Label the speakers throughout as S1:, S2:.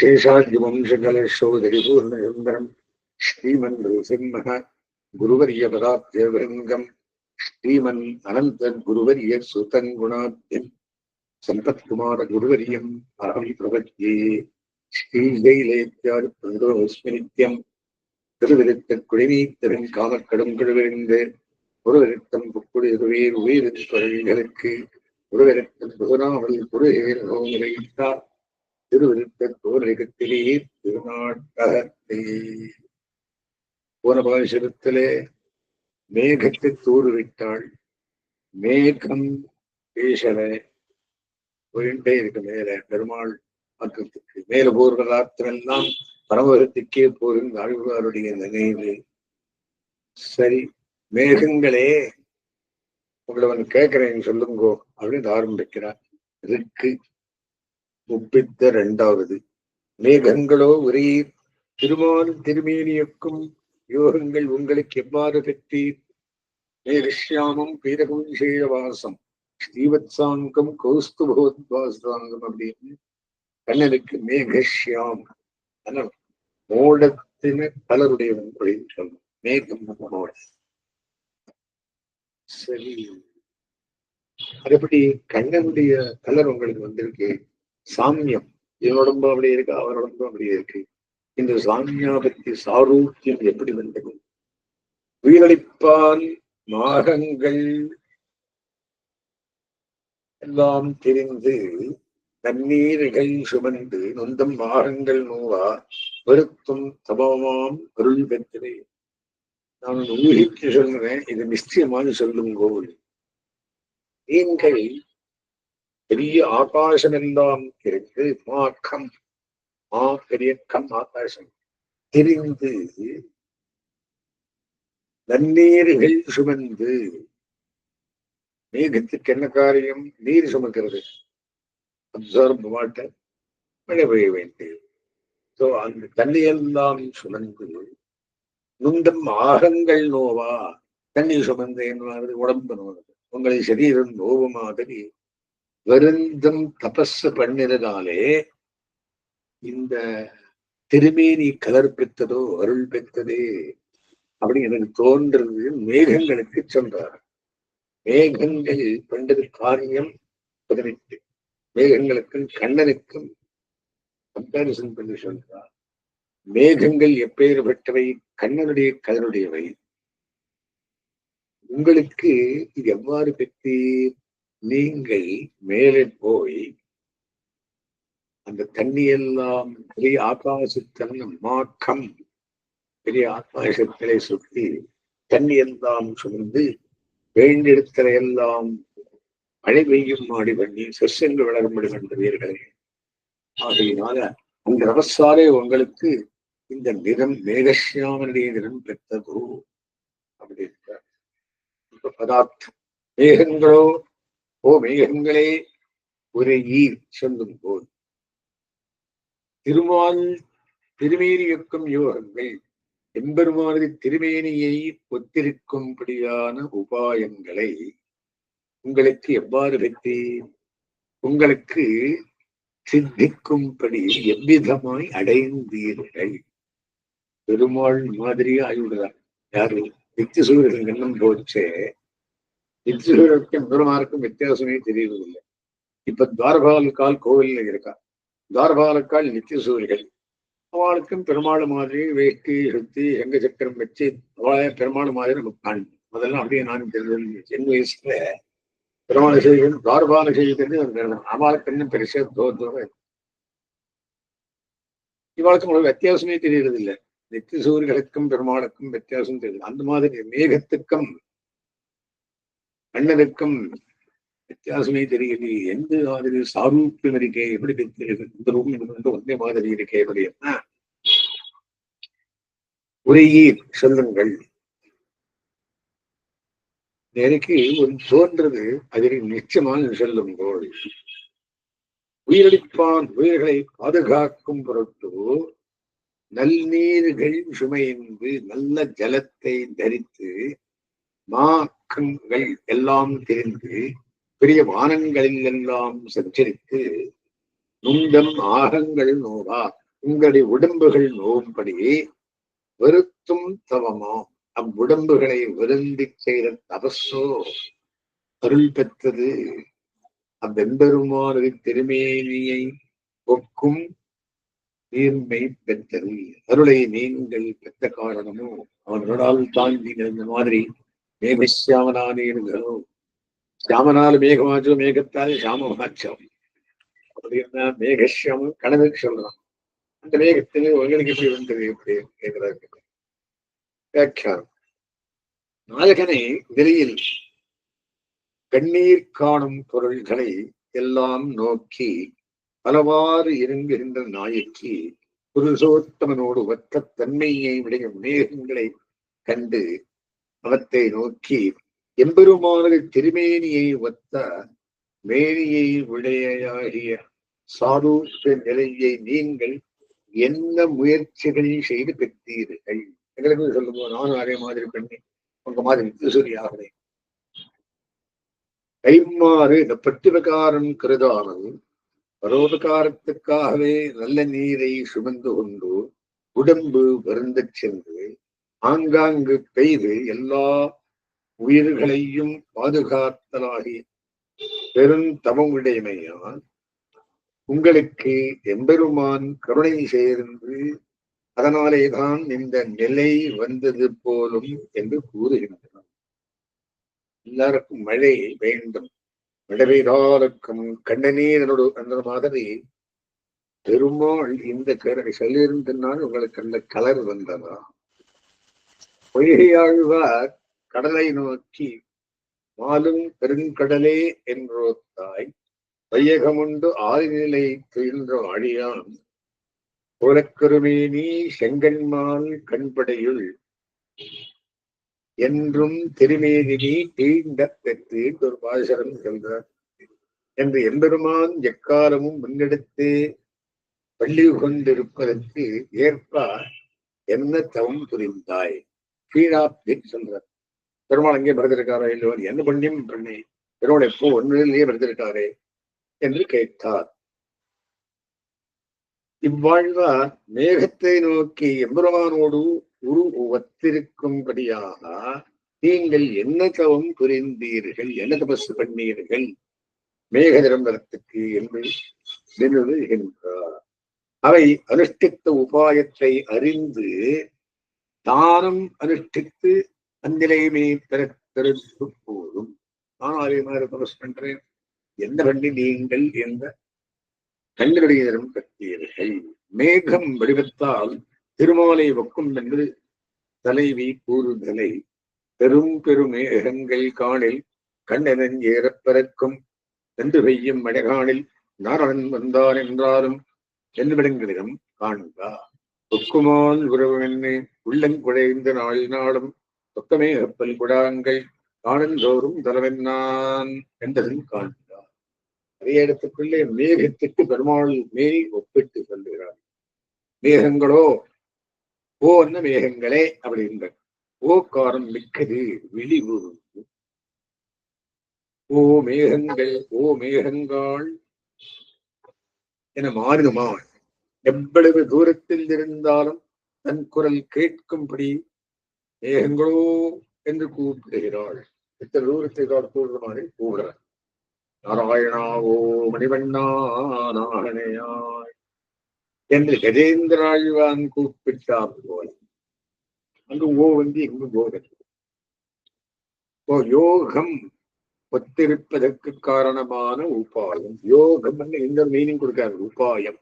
S1: சேஷாஜிவம்சகலசோதரிபூர்ணசுந்தரம் ஸ்ரீமன் சிம்மக குருவரிய பதாப்தேவரங்கம் ஸ்ரீமன் அனந்த குருவரிய சுதங்குணாத்யம் சம்பத்குமார குருவரியம் அகம் பிரபத்தியே ஸ்ரீஜெயிலேத்தியார் பந்தோஸ்மி நித்யம் திருவிருத்த குடிநீத்தவன் காமக்கடும் குழுவிருந்து ஒருவருத்தம் புக்குடியதுவே உயிருக்கு ஒருவருத்தம் புதுநாவல் குரு ஏர் திருவிருத்த தோரகத்திலே திருநாட்டகத்தை. போன பாசுரத்திலே மேகத்தை தூறுவிட்டாள் மேகம் பேசல போயிட்டே இருக்கு மேல பெருமாள் பக்கத்துக்கு மேல போர்வதாத்திரெல்லாம் பரமகத்துக்கே போகும் ஆழ்வாருடைய நினைவு. சரி மேகங்களே உங்களை வந்து கேட்கிறேன் சொல்லுங்கோ அப்படின்னு ஆரம்பிக்கிறார். இருக்கு. ஒப்பித்த இரண்டாவது. மேகங்களோ ஒரே திருமால் திருமேனியக்கும் யோகங்கள் உங்களுக்கு எவ்வாறு பெற்றீர்? மேகஷ்யாமம் பீரகம் சேழவாசம் ஸ்ரீவத்சாங்கம் கௌஸ்துபோத்வாசாங்கம் அப்படின்னு கண்ணனுக்கு மேகஷ்யாம் மோடத்தின கலருடையவன் அப்படின்னு சொல்லும் மேகம் மோட. சரி. அதுபடி கண்ணனுடைய கலர் உங்களுக்கு வந்திருக்கு. சாமியம். இவனோடம்பு அப்படி இருக்கு? அவனோடம்பு அப்படி இருக்கு. இந்த சாமியாபத்தி சாரூக்கியம் எப்படி வந்தது? உயிரளிப்பால் மாகங்கள். எல்லாம் தெரிந்து தண்ணீர்கள் சுமந்து நொந்தம் மாகங்கள் நூலா வருத்தும் தபமாம் அருள் பெற்றே நான் ஊகிக்க சொல்றேன் இது நிச்சயமாக கோவில். நீங்கள் பெரிய ஆகாசம் எல்லாம் இருக்கு மாக்கம் மா பெரிய கம் ஆகாசம் தெரிந்து நன்னீர்கள் சுமந்து. மேகத்துக்கு என்ன காரியம் நீர் சுமக்கிறது. அப்சர்வ் வாட்டர் மழை பெய்ய வேண்டியது ஸோ அந்த தண்ணியெல்லாம் சுமந்து நுந்தம் ஆகங்கள் நோவா. தண்ணி சுமந்து என்ன உடம்பு நோவது. உங்களை சரீரம் நோவு மாதிரி வருந்தும் தபஸ் பண்ணினாலே இந்த திருமேனி கலர் பெற்றதோ அருள் பெற்றதே அப்படி எனக்கு தோன்றது மேகங்களுக்கு சொல்றார். மேகங்கள் பண்டது காரியம் பதினெட்டு. மேகங்களுக்கும் கண்ணனுக்கும் கம்பாரிசன் பண்ணி சொல்றார். மேகங்கள் எப்பேறு பெற்றவை கண்ணனுடைய கதனுடையவை உங்களுக்கு இது எவ்வாறு பெற்றீர்? நீங்கள் மேலே போய் அந்த தண்ணி எல்லாம் பெரிய ஆகாசத்தில் மாக்கம் பெரிய ஆகாசத்திலே சுற்றி தண்ணி எல்லாம் சுமந்து வேண்டிடத்துல எல்லாம் மழை பெய்யும் மாடி பண்ணி சசியங்கள் வளரும்படி கண்டவீர்களே. ஆகையினால அந்த ரவசாலே உங்களுக்கு இந்த நிறம் மேகசியாமனுடைய நிறம் குரு. அப்படி இருக்கிறார். பதார்த்தம். மேகங்களோ ஓ மேகங்களே ஒரு ஈர் சொல்லும் போல் திருமால் திருமேனியக்கும் யோகங்கள் எம்பெருமானது திருமேனியை ஒத்திருக்கும்படியான உபாயங்களை உங்களுக்கு எவ்வாறு வெற்றி உங்களுக்கு சித்திக்கும்படி எவ்விதமாய் அடைந்தீர்கள்? பெருமாள் மாதிரியே ஆகிவிடுறார் யாரு? நித்திய சூரியன் எண்ணம் போச்சே. நித்திய பெருமாருக்கும் வித்தியாசமே தெரியவில்லை இப்ப துவாரபாலுக்கால் கோவில்ல இருக்கா? துவாரபாலுக்கால் நித்திய சூரியர்கள் அவளுக்கும் பெருமாள் மாதிரி வேட்டி சுத்தி எங்க சக்கரம் வச்சு அவளே பெருமாள் மாதிரி நமக்கு காணும் அதெல்லாம் அப்படியே நான் தெரிஞ்சு சின்ன வயசுல பெருமாள் செய்கிறது துவாரபால செய்கிறது அவளுக்கு இன்னும் பெருசா தோற்றம் இவளுக்கு உங்களுக்கு வித்தியாசமே தெரியறதில்லை நித்திய சூரியர்களுக்கும் பெருமாளுக்கும் வித்தியாசம் தெரியுது. அந்த மாதிரி மேகத்துக்கும் அண்ணனுக்கும் வித்தியாசமே தெரியலையே எந்த மாதிரி சாரூப்பியம் இருக்கே எப்படி இந்த ரூம் ஒன்றே மாதிரி இருக்கே அப்படின்னா உரையே சொல்லுங்கள். எனக்கு ஒரு தோன்றது அதில் நிச்சயமாக சொல்லுங்கள். உயிரளிப்பான் உயிர்களை பாதுகாக்கும் பொருட்டு நல்நீர்கள் சுமையின்பு நல்ல ஜலத்தை தரித்து மாக்கங்கள் எல்லாம் தெரிந்து பெரிய வானங்களில் எல்லாம் சஞ்சரித்து நுண்டம் ஆகங்கள் நோவா உங்களுடைய உடம்புகள் நோவும்படி வருத்தும் தவமோ அவ்வுடம்புகளை வருந்தி செய்த தபஸோ அருள் பெற்றது. அவ்வெம்பெருமானது திருமேனியை ஒக்கும் நீர்மை பெற்றது. அருளை நீங்கள் பெற்ற காரணமோ அவர்களால் தாங்கி இந்த மாதிரி மேகசியாமனானீர்களோ சியாமனால் மேகமாச்சோ மேகத்தால் சாமமாச்சோம் அப்படின்னா மேகசியாமம் கனவுக்கு சொல்றான் அந்த மேகத்தில் உங்களுக்கு எப்படி வந்தது எப்படி கேட்கிறார்கள் வியாக்கியானம். நாயகனை வெளியில் கண்ணீர் காணும் பொருள்களை எல்லாம் நோக்கி பலவாறு இறங்குகின்ற நாயக்கி புருஷோத்தமனோடு ஒத்த தன்மையை உடைய மேகங்களை கண்டு அவத்தை நோக்கி எம்பெருமானது திருமேனியை ஒத்த மேனியை உடையாகிய சாதுத்த நிலையை நீங்கள் என்ன முயற்சிகள் செய்து பெற்றீர்கள்? எங்களுக்கு போது நானும் அதே மாதிரி பண்ணி உங்க மாதிரி வித்துசூரி ஆகிறேன் கைமாறு இந்த பட்டுபகாரம் கருதானது பரோபகாரத்துக்காகவே நல்ல நீரை சுமந்து கொண்டு உடம்பு வருந்தச் சென்று ஆங்காங்கு பெய்து எல்லா உயிர்களையும் பாதுகாத்தலாகி பெருந்தவமுடைமையால் உங்களுக்கு எம்பெருமான் கருணை சேர்ந்து அதனாலேதான் இந்த நிலை வந்தது போலும் என்று கூறுகின்றனர். எல்லாருக்கும் மழை வேண்டும். மழை பெய்தாலுக்கும் கண்ணநீரனோடு அந்த மாதிரி பெருமாள் இந்த கரை சொல்லியிருந்தனால் உங்களுக்கு அந்த கலர் வந்ததா? பொய்கையாழ்வார் கடலை நோக்கி மாலும் பெருங்கடலே என்றோத்தாய் வையகமுண்டு ஆழ்நிலை துயின்ற அழியான் கோலக்கருமேனி செங்கன்மால் கண்படையுள் என்றும் திருமேதினி தீண்ட பெற்று ஒரு பாசரம் சென்றார் என்று எம்பெருமான் எக்காலமும் முன்னெடுத்து பள்ளி கொண்டிருப்பதற்கு ஏற்ப என்ன தவம் புரிந்தாய்? கீழாப்பின் சொல்றார் பெருமாள் அங்கே பிறந்திருக்காரா இல்லையோ என்ன பண்ணியும் பண்ணி பெருமாள் எப்போ ஒன்றிலேயே பிறந்திருக்காரே என்று கேட்டார். இவ்வாழ்வார் மேகத்தை நோக்கி எம்பெருமானோடு உரு ஒத்திருக்கும்படியாக நீங்கள் என்ன தவம் புரிந்தீர்கள்? என்ன தபசு பண்ணீர்கள்? மேக நிரம்பரத்துக்கு என்று நிறுவுகின்றார் அவை அனுஷ்டித்த உபாயத்தை அறிந்து தானும் அனுஷ்டித்து அந்நிலையுமே பெறத்தெடுத்து போதும். நான் அதே மாதிரி பண்றேன். என்ன பண்ணி நீங்கள் என்ற கண்களுடைய நிறம் மேகம் வடிவத்தால் திருமாலை ஒக்கும் என்று தலைவி கூறுதலை. பெரும் பெருமேகங்கள் காணில் கண்ணனன் ஏறப்பறக்கும் என்று பெய்யும் மடைகாணில் நாரணன் வந்தான் என்றாலும் என்னிடங்களிடம் காண்பார் ஒக்குமால் உறவென்னு உள்ளங்குழைந்த நாள் நாளும் சொத்தமே அப்பல் குடாங்கள் காணந்தோறும் தலவென்னான் என்றதும் காண்கிறார். அதே இடத்துக்குள்ளே மேகத்திற்கு பெருமாள் மேல் ஒப்பிட்டு சொல்லுகிறார். மேகங்களோ ஓ என்ன மேகங்களே அப்படின்ற காரம் மிக்கது விழிவு. ஓ மேகங்கள் ஓ மேகங்கள் என மாறிடுமா எவ்வளவு தூரத்தில் இருந்தாலும் தன் குரல் கேட்கும்படி எங்களோ என்று கூப்பிடுகிறாள். இத்தனை தூரத்தை கூடுற மாதிரி கூடுற நாராயணா ஓ மணிவண்ணா நாகனையாய் என்று கஜேந்திராழ்வான் கூப்பிட்டார் போல. அங்கு ஓ வந்து இங்கு போகிறது? ஓ யோகம் ஒத்திருப்பதற்கு காரணமான உபாயம். யோகம் இந்த மீனிங் கொடுக்காரு உபாயம்.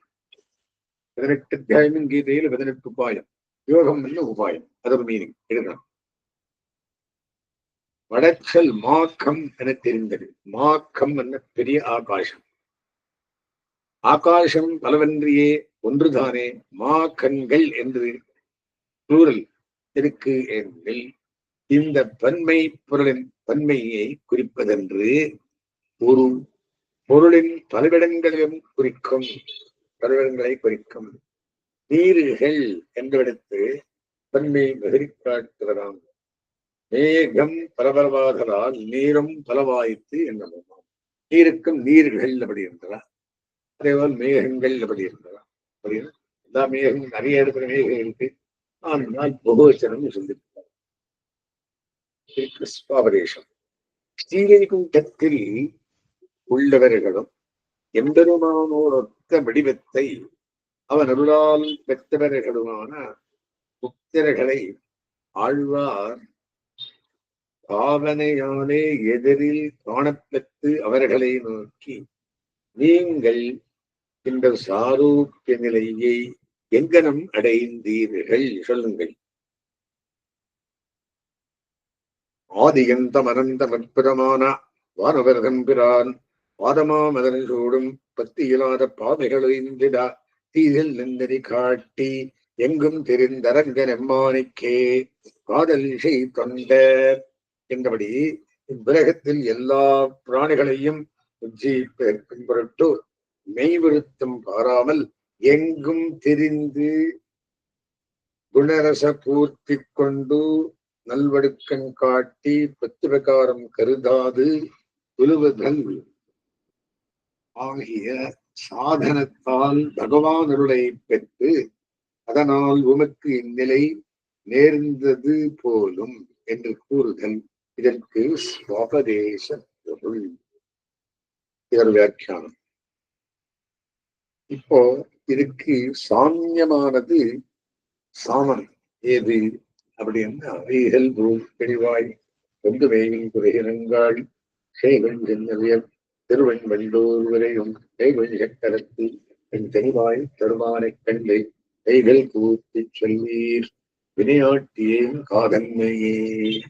S1: பதினெட்டு அத்தியாயமும் கீதையில் பதினெட்டு உபாயம். யோகம் என்ன உபாயம்? அதோட மீனிங் எழுதணும் வடச்சல் மாக்கம் என தெரிந்தது. மாக்கம் என்ன? பெரிய ஆகாசம். ஆகாசம் பலவன்றியே ஒன்றுதானே? மா கண்கள் என்று plural இருக்கு எனில் இந்த பன்மை பொருளின் பன்மையை குறிப்பதென்று ஒரு பொருளின் பலவிடங்களிலும் குறிக்கும். பருவங்களை குறிக்கும் நீர்கள் என்றெடுத்து பன்மை தன்மை காட்டுவதாம் மேகம் பரபரவாதலால் நீரும் பலவாய்த்து என்னமாம். நீருக்கும் நீர்கள் அப்படி இருந்ததா? அதேபோல் மேகங்கள் அப்படி இருந்ததா? அப்படின்னா எல்லா மேகம் நிறைய இடத்துல மேகம் இருக்கு. ஆனால் பகுவச்சனம் சொல்லியிருக்கிறார் கிருஷ்ணாபதேசம் ஸ்ரீவைகுண்டத்தில் உள்ளவர்களும் எம்பெருமானோடொத்த வடிவத்தை அவன் அருளால் பெற்றவர்களுமான புத்திரர்களை ஆழ்வார் பாவனையாலே எதிரில் காணப்பெற்று அவர்களை நோக்கி நீங்கள் இந்த சாரூப்பிய நிலையை எங்கனம் அடைந்தீர்கள்? சொல்லுங்கள். ஆதியந்தம் அனந்தம் அற்புதமான வானவர்கம்பிரான் பத்தி சூடும் பத்தியிலாத பாதைகளிந்திடா தீதில் நின்றி காட்டி எங்கும் தெரிந்தரங்க நெம்மானிக்கே காதல் இசை தொண்ட என்றபடி இவ்விரகத்தில் எல்லா பிராணிகளையும் உஜ்ஜீப்பின் பொருட்டு மெய்விருத்தம் பாராமல் எங்கும் தெரிந்து குணரச பூர்த்தி கொண்டு நல்வடுக்கன் காட்டி பத்து பிரகாரம் கருதாது உழுவுதல் ஆகிய சாதனத்தால் பகவான் அருளை பெற்று அதனால் உமக்கு இந்நிலை நேர்ந்தது போலும் என்று கூறுதல். இதற்கு ஸ்வபதேச பொருள் இதர் வியாக்கியானம். இப்போ இதுக்கு சாமியமானது சாமன். ஏது? அப்படின்னா அவைகள் தெளிவாய் கொண்டு வேகின் குறைகிறங்காள் செய்கள் சென்னவியர் திருவன் வண்டோர் வரையும் கைகள் சக்கரத்து என் தெளிவாய் தருமானைக் கண்டை கைகள் கூத்தி சொல்வீர். வினையாட்டியேன் காதன்மையே.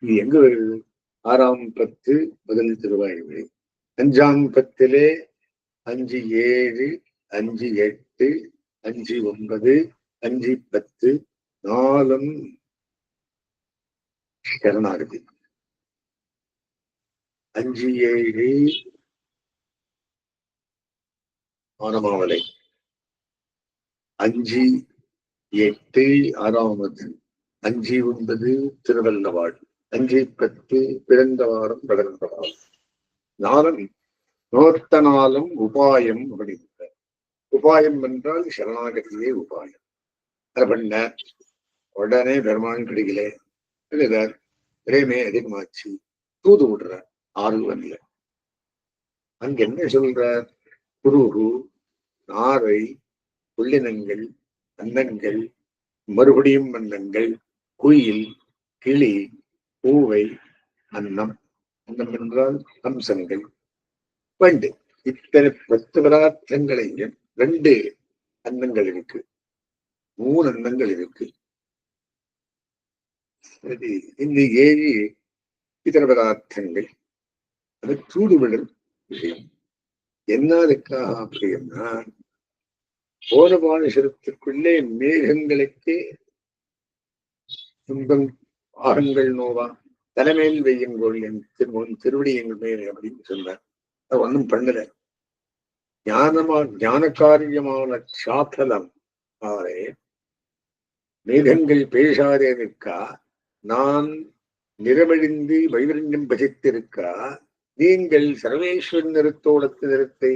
S1: இது எங்க வருது ஆறாம் பத்து முதல் திருவாயுமை அஞ்சாம் பத்திலே அஞ்சு ஏழு அஞ்சு எட்டு அஞ்சு ஒன்பது அஞ்சு பத்து நாலும் சரணாகதி. அஞ்சு ஏழு ஆரமாவளை அஞ்சு எட்டு ஆறாவது அஞ்சு ஒன்பது திருவல்லவாள் அஞ்சு பத்து பிறந்த வாரம் வளர்ந்த வாரம் நாளம் நோர்த்த நாளும் உபாயம் அப்படிங்கிற உபாயம் என்றால் சரணாகதியே உபாயம். அதை பண்ண உடனே பெருமான் கிடைக்கல பிரேமே அதிகமாச்சு. தூது விடுறார். ஆர்வம் வரல அங்க என்ன சொல்ற குருகு நாரை புள்ளினங்கள் அன்னங்கள் மறுபடியும் அன்னங்கள் குயில் கிளி பூவை அன்னம் அன்னம் என்றால் அம்சங்கள். வண்டு இத்தனை பத்து பதார்த்தங்களையும் ரெண்டு அன்னங்கள் இருக்கு. மூணு அன்னங்கள் இருக்கு. சரி இந்த ஏழு இதர பதார்த்தங்கள். அது தூதுவிடல் விஷயம் என்ன அதுக்காக அப்படின்னா போன பானுஷரத்திற்குள்ளே மேகங்களுக்கே துன்பம் ஆகங்கள் நோவா தலைமையில் வையுங்கோள் என் திருமணம் திருவடி எங்கள் மேல் அப்படின்னு சொன்னார். அது ஒன்றும் பண்ணல. ஞானமா ஞான காரியமான சாத்தலம். ஆரே மேகங்கள் பேசாதே நிற்கா நான் நிறமழிந்து வைவரண்யம் பசித்திருக்கா நீங்கள் சர்வேஸ்வரன் நிறுத்தோடத்து நிறுத்தை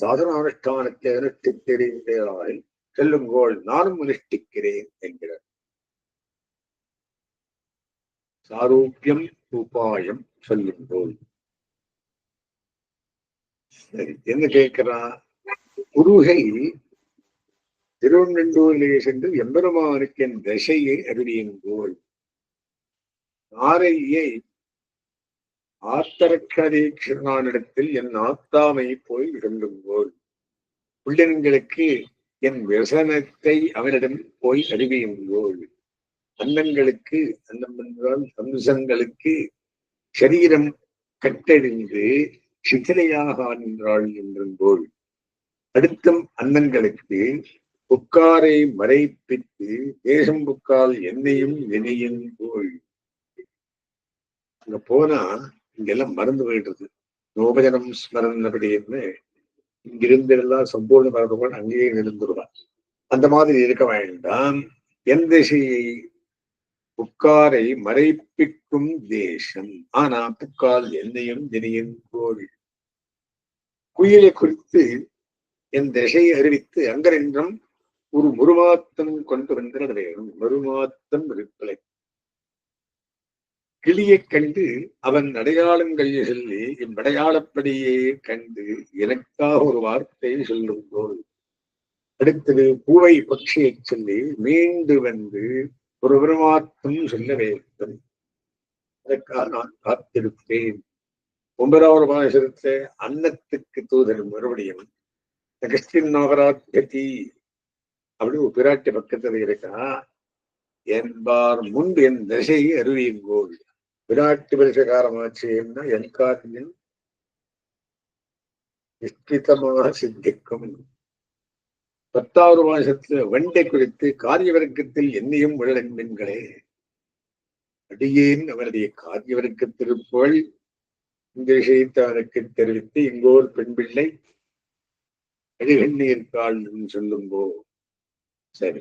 S1: சாதனானுஷ்டானத்தை அனுஷ்டித் தெரிந்தால் செல்லுங்கோள் நானும் அனுஷ்டிக்கிறேன் என்கிறார். சாரூபியம் உபாயம் சொல்லுங்கோள். சரி என்ன கேட்கிறா? குருகை திருவண்ணூரிலே சென்று எம்பெருமானுக்கு என் தசையை அறிவியுங்கோள். நாரையை ஆத்தரக்கரீட்சனானிடத்தில் என் ஆத்தாமை போய் விரும்புங்கோள் புள்ளன்களுக்கு என் விசனத்தை அவனிடம் போய் அறிவியுங்கோள் அன்னங்களுக்கு அன்னம் என்றால் சம்சங்களுக்கு சரீரம் கட்டறிந்து சிதிலையாக நின்றாள் என்றுங்கோள் அடுத்தும் அன்னங்களுக்கு புக்காரை மறைப்பித்து தேசம் புக்கால் என்னையும் வினையும் போல். அங்க போனா இங்கெல்லாம் மறந்து போயிடுறது நோபஜனம் ஸ்மரணம் இங்கிருந்தெல்லாம் இங்கிருந்து சம்பூர்ண மறந்துகள் அங்கேயே இருந்துருவான் அந்த மாதிரி இருக்க வேண்டாம். என் திசையை புக்காரை மறைப்பிக்கும் தேசம். ஆனா புக்கால் என்னையும் தினையும் கோவில். குயிலை குறித்து என் திசையை அறிவித்து அங்கரென்றும் ஒரு முருமாத்தம் கொண்டு வந்தனர் வேணும். மறுமாத்தம் இருப்பலை கிளியைக் கண்டு அவன் அடையாளங்களை சொல்லி என் அடையாளப்படியே கண்டு எனக்காக ஒரு வார்த்தை சொல்லும் போல் அடுத்தது பூவை பட்சியைச் சொல்லி மீண்டு வந்து ஒரு பிரமாத்தம் சொல்ல வேண்டும். அதற்காக நான் காத்திருக்கிறேன் ஒன்பதாவது மாசத்துல அன்னத்துக்கு தூதர் மறுபடியும் கிறிஸ்டின் நகராத்தி அப்படி ஒரு பிராட்டி பக்கத்துல இருக்கா என்பார் முன்பு என் திசை அறிவியுங்கோள் விராட்டு பரிசகாரமாச்சேன்னா என் காரியம் நிஷ்டிதமாக சித்திக்கும். பத்தாவது மாசத்துல வண்டை குறித்து காரிய வர்க்கத்தில் என்னையும் விழலெண்களே அடியேன் அவருடைய காரிய வர்க்க திருப்புகள் இந்த விஷயத்தை அவனுக்கு தெரிவித்து இங்கோர் பெண் பிள்ளை அடிகண்ணீர்காள் சொல்லும்போ. சரி.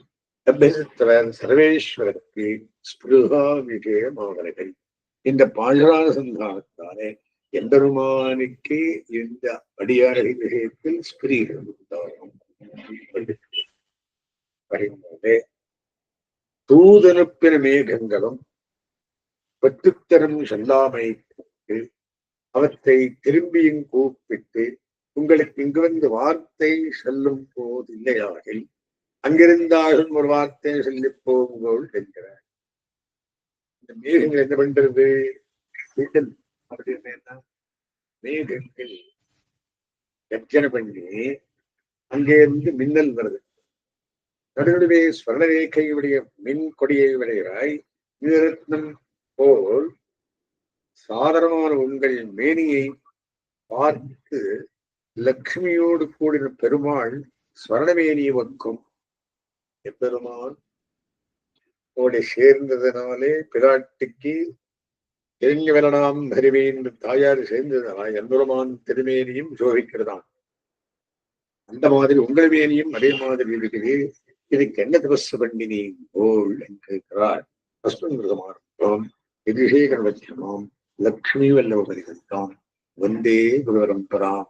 S1: அபியசித்தவர் சர்வேஸ்வரருக்கு ஸ்பிருகா விஷயமாவர்கள் இந்த பாழரான சந்தானத்தாலே எம்பெருமானுக்கே இந்த அடியார்கள் விஷயத்தில் ஸ்பிரீகம் உண்டாகும். வரும்போதே தூதனுப்பின மேகங்களும் பத்துத்தரம் செல்லாமை அவற்றை திரும்பியும் கூப்பிட்டு உங்களுக்கு இங்கு வந்து வார்த்தை சொல்லும் போது இல்லையாகில் அங்கிருந்தாலும் ஒரு வார்த்தை சொல்லி என்கிறார். இந்த மேகங்கள் என்ன பண்றது? மின்னல் அப்படின்னு என்ன மேகங்கள் கர்ஜனை பண்ணி அங்கே இருந்து மின்னல் வருது. நடுநடுவே ஸ்வர்ணரேகையுடைய மின் கொடியை விடைகிறாய். ரத்னம் போல் சாதாரணமான உங்கள் மேனியை பார்த்து லக்ஷ்மியோடு கூடின பெருமாள் ஸ்வரணமேனியை வக்கும். எப்பெருமான்? ஓடி சேர்ந்ததனாலே பிராட்டிக்கு தெரிஞ்ச வேலனாம் தருவே என்று தாயார் சேர்ந்ததனால் எம்பெருமான் திருமேனியும் சோபிக்கிறதாம். அந்த மாதிரி உங்கள் மேனியும் அதே மாதிரி இருக்குது இதுக்கு என்ன தபஸ் பண்ணினி? கோல் என்று கேட்கிறார் அஸ்மங்கிருதமார்த்தம் எதிஷேகர வச்சமாம் லக்ஷ்மி வல்லவ தான் வந்தே குருவரம்பராம்